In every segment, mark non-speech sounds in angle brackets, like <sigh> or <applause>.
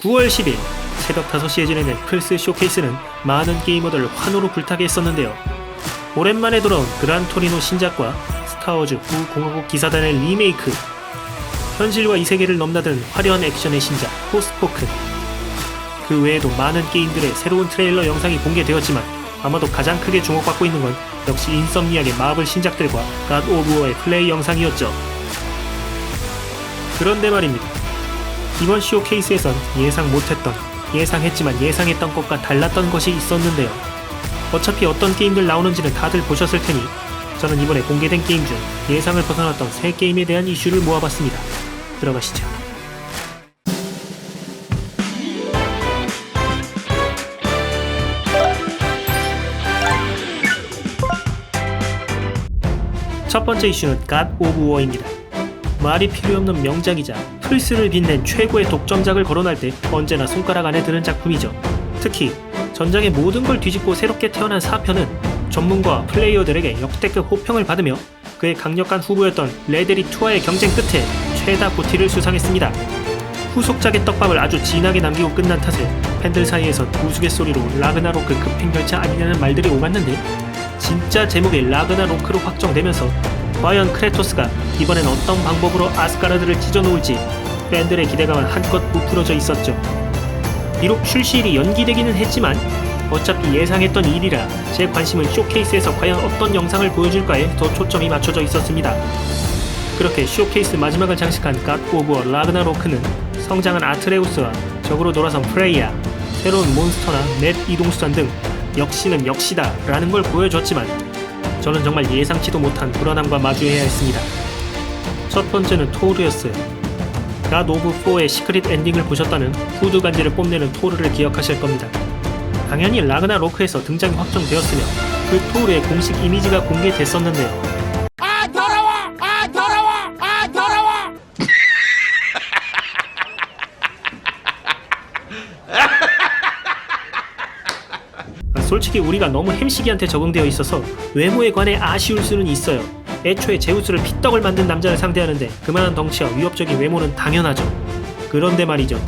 9월 10일 새벽 5시에 진행된 플스 쇼케이스는 많은 게이머들을 환호로 불타게 했었는데요. 오랜만에 돌아온 그란 토리노 신작과 스타워즈 후공화국 기사단의 리메이크, 현실과 이 세계를 넘나드는 화려한 액션의 신작 포스포큰, 그 외에도 많은 게임들의 새로운 트레일러 영상이 공개되었지만 아마도 가장 크게 주목받고 있는 건 역시 인썸니악의 마블 신작들과 갓 오브 워의 플레이 영상이었죠. 그런데 말입니다. 이번 쇼케이스에선 예상 못했던, 예상했지만 예상했던 것과 달랐던 것이 있었는데요. 어차피 어떤 게임들 나오는지는 다들 보셨을 테니 저는 이번에 공개된 게임 중 예상을 벗어났던 새 게임에 대한 이슈를 모아봤습니다. 들어가시죠. 첫 번째 이슈는 갓 오브 워입니다. 말이 필요 없는 명작이자 플스를 빛낸 최고의 독점작을 거론할 때 언제나 손가락 안에 드는 작품이죠. 특히 전작의 모든 걸 뒤집고 새롭게 태어난 4편은 전문가 플레이어들에게 역대급 호평을 받으며 그의 강력한 후보였던 레데리 2와의 경쟁 끝에 최다 고티를 수상했습니다. 후속작의 떡밥을 아주 진하게 남기고 끝난 탓에 팬들 사이에선 우스갯소리로 라그나로크 급행 열차 아니냐는 말들이 오갔는데 진짜 제목이 라그나로크로 확정되면서 과연 크레토스가 이번엔 어떤 방법으로 아스가르드를 찢어놓을지 팬들의 기대감은 한껏 부풀어져 있었죠. 비록 출시일이 연기되기는 했지만 어차피 예상했던 일이라 제 관심은 쇼케이스에서 과연 어떤 영상을 보여줄까에 더 초점이 맞춰져 있었습니다. 그렇게 쇼케이스 마지막을 장식한 갓 오브 워 라그나로크는 성장한 아트레우스와 적으로 돌아선 프레이야, 새로운 몬스터나 넷 이동수단 등 역시는 역시다 라는 걸 보여줬지만 저는 정말 예상치도 못한 불안함과 마주해야 했습니다. 첫 번째는 토르였어요. 갓 오브 4의 시크릿 엔딩을 보셨다면 후드 간지를 뽐내는 토르를 기억하실 겁니다. 당연히 라그나 로크에서 등장이 확정되었으며 그 토르의 공식 이미지가 공개됐었는데요. <laughs> 아 더러워! 아 더러워! 아 더러워! 아, 솔직히 우리가 너무 햄식이한테 적응되어 있어서 외모에 관해 아쉬울 수는 있어요. 애초에 제우스를 피떡을 만든 남자를 상대하는데 그만한 덩치와 위협적인 외모는 당연하죠. 그런데 말이죠.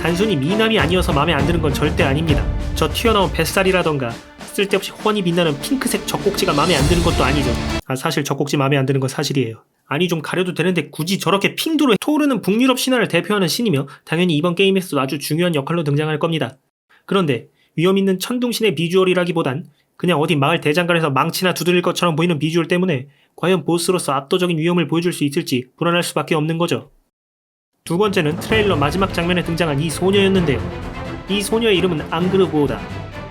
단순히 미남이 아니어서 마음에 안 드는 건 절대 아닙니다. 저 튀어나온 뱃살이라던가 쓸데없이 훤히 빛나는 핑크색 젖꼭지가 마음에 안 드는 것도 아니죠. 아 사실 젖꼭지 마음에 안 드는 건 사실이에요. 아니 좀 가려도 되는데 굳이 저렇게 핑두로 토르는 북유럽 신화를 대표하는 신이며 당연히 이번 게임에서도 아주 중요한 역할로 등장할 겁니다. 그런데 위험 있는 천둥신의 비주얼이라기보단 그냥 어디 마을 대장간에서 망치나 두드릴 것처럼 보이는 비주얼 때문에 과연 보스로서 압도적인 위험을 보여줄 수 있을지 불안할 수밖에 없는 거죠. 두 번째는 트레일러 마지막 장면에 등장한 이 소녀였는데요. 이 소녀의 이름은 앙그르보다.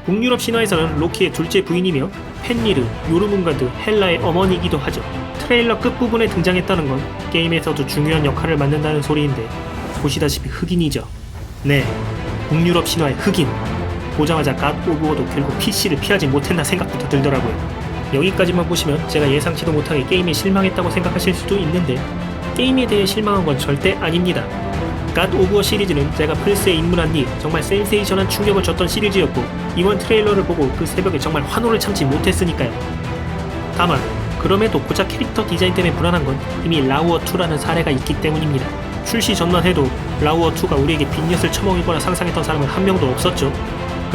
북유럽 신화에서는 로키의 둘째 부인이며 펜리르, 요르문가드, 헬라의 어머니이기도 하죠. 트레일러 끝부분에 등장했다는 건 게임에서도 중요한 역할을 맡는다는 소리인데 보시다시피 흑인이죠. 네, 북유럽 신화의 흑인. 보자마자 갓 오브워도 결국 PC를 피하지 못했나 생각부터 들더라고요. 여기까지만 보시면 제가 예상치도 못하게 게임에 실망했다고 생각하실 수도 있는데 게임에 대해 실망한 건 절대 아닙니다. 갓 오브워 시리즈는 제가 플스에 입문한 뒤 정말 센세이션한 충격을 줬던 시리즈였고 이번 트레일러를 보고 그 새벽에 정말 환호를 참지 못했으니까요. 다만 그럼에도 고작 캐릭터 디자인 때문에 불안한 건 이미 라우어2라는 사례가 있기 때문입니다. 출시 전만 해도 라우어2가 우리에게 빈엿을 처먹을 거라 상상했던 사람은 한 명도 없었죠.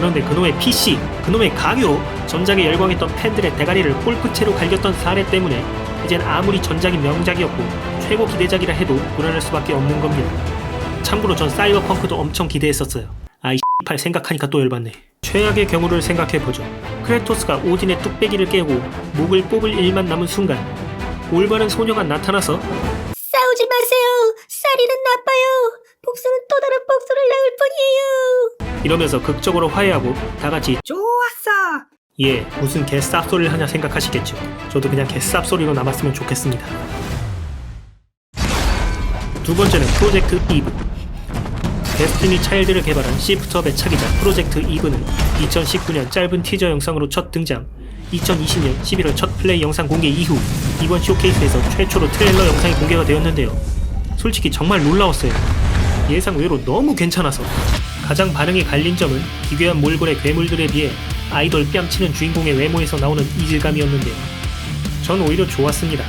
그런데 그놈의 PC, 그놈의 강요로 전작에 열광했던 팬들의 대가리를 골프채로 갈겼던 사례 때문에 이젠 아무리 전작이 명작이었고 최고 기대작이라 해도 불안할 수밖에 없는 겁니다. 참고로 전 사이버펑크도 엄청 기대했었어요. 아이 팔 생각하니까 또 열받네. 최악의 경우를 생각해보죠. 크레토스가 오딘의 뚝배기를 깨고 목을 뽑을 일만 남은 순간 올바른 소녀가 나타나서 싸우지 마세요. 쌀이는 나빠요. 복수는 또 다른 복수를 낳을 뿐 이러면서 극적으로 화해하고 다 같이 좋았어. 예, 무슨 개쌉 소리를 하냐 생각하시겠죠. 저도 그냥 개쌉 소리로 남았으면 좋겠습니다. 두 번째는 프로젝트 이브. 데스티니 차일드를 개발한 시프트업의 차기자 프로젝트 이브는 2019년 짧은 티저 영상으로 첫 등장, 2020년 11월 첫 플레이 영상 공개 이후 이번 쇼케이스에서 최초로 트레일러 영상이 공개가 되었는데요. 솔직히 정말 놀라웠어요. 예상 외로 너무 괜찮아서 가장 반응이 갈린 점은 기괴한 몰골의 괴물들에 비해 아이돌 뺨치는 주인공의 외모에서 나오는 이질감이었는데요. 전 오히려 좋았습니다.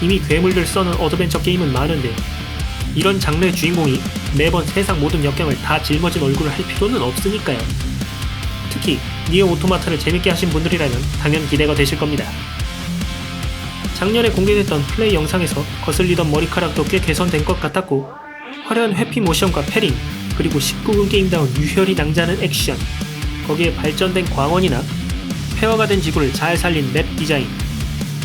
이미 괴물들 써는 어드벤처 게임은 많은데 이런 장르의 주인공이 매번 세상 모든 역경을 다 짊어진 얼굴을 할 필요는 없으니까요. 특히 니어 오토마타를 재밌게 하신 분들이라면 당연 기대가 되실 겁니다. 작년에 공개됐던 플레이 영상에서 거슬리던 머리카락도 꽤 개선된 것 같았고 화려한 회피 모션과 패링 그리고 19금 게임다운 유혈이 낭자는 액션 거기에 발전된 광원이나 폐허가 된 지구를 잘 살린 맵 디자인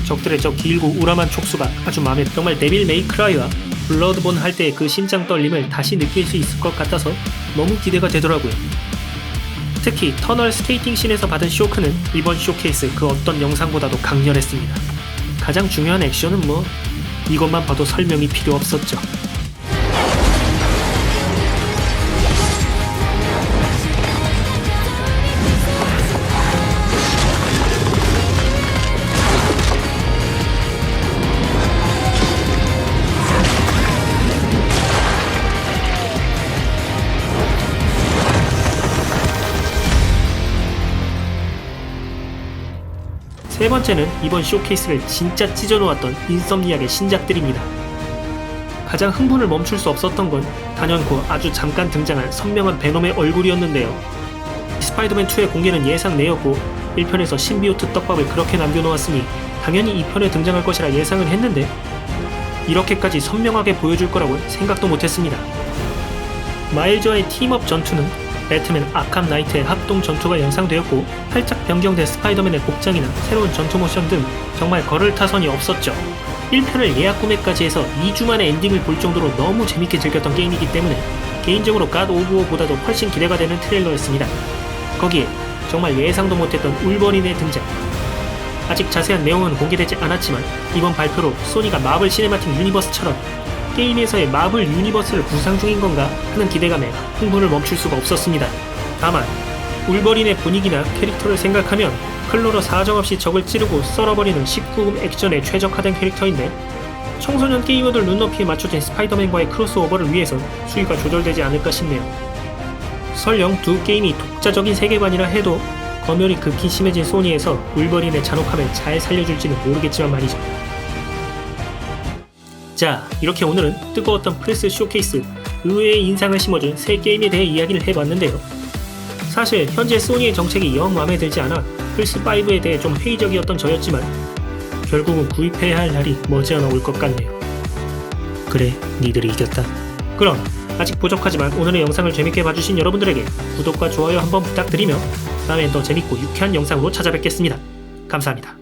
적들의 저 길고 우람한 촉수가 아주 마음에 정말 데빌 메이크라이와 블러드본 할 때의 그 심장 떨림을 다시 느낄 수 있을 것 같아서 너무 기대가 되더라고요. 특히 터널 스케이팅 씬에서 받은 쇼크는 이번 쇼케이스 그 어떤 영상보다도 강렬했습니다. 가장 중요한 액션은 뭐 이것만 봐도 설명이 필요 없었죠. 세 번째는 이번 쇼케이스를 진짜 찢어놓았던 인썸니악의 신작들입니다. 가장 흥분을 멈출 수 없었던 건 단연코 아주 잠깐 등장한 선명한 베놈의 얼굴이었는데요. 스파이더맨 2의 공개는 예상 내였고 1편에서 신비오트 떡밥을 그렇게 남겨놓았으니 당연히 2편에 등장할 것이라 예상은 했는데 이렇게까지 선명하게 보여줄 거라고 생각도 못했습니다. 마일즈와의 팀업 전투는 배트맨 아캄 나이트의 합동 전투가 연상되었고 살짝 변경된 스파이더맨의 복장이나 새로운 전투 모션 등 정말 걸을 타선이 없었죠. 1편을 예약 구매까지 해서 2주 만에 엔딩을 볼 정도로 너무 재밌게 즐겼던 게임이기 때문에 개인적으로 갓 오브 워보다도 훨씬 기대가 되는 트레일러였습니다. 거기에 정말 예상도 못했던 울버린의 등장. 아직 자세한 내용은 공개되지 않았지만 이번 발표로 소니가 마블 시네마틱 유니버스처럼 게임에서의 마블 유니버스를 구상 중인 건가 하는 기대감에 흥분을 멈출 수가 없었습니다. 다만 울버린의 분위기나 캐릭터를 생각하면 클로로 사정없이 적을 찌르고 썰어버리는 19금 액션에 최적화된 캐릭터인데 청소년 게이머들 눈높이에 맞춰진 스파이더맨과의 크로스오버를 위해선 수위가 조절되지 않을까 싶네요. 설령 두 게임이 독자적인 세계관이라 해도 검열이 극히 심해진 소니에서 울버린의 잔혹함을 잘 살려줄지는 모르겠지만 말이죠. 자, 이렇게 오늘은 뜨거웠던 플스 쇼케이스 의외의 인상을 심어준 새 게임에 대해 이야기를 해봤는데요. 사실 현재 소니의 정책이 영 마음에 들지 않아 플스5에 대해 좀 회의적이었던 저였지만 결국은 구입해야 할 날이 머지않아 올 것 같네요. 그래, 니들이 이겼다. 그럼 아직 부족하지만 오늘의 영상을 재밌게 봐주신 여러분들에게 구독과 좋아요 한번 부탁드리며 다음엔 더 재밌고 유쾌한 영상으로 찾아뵙겠습니다. 감사합니다.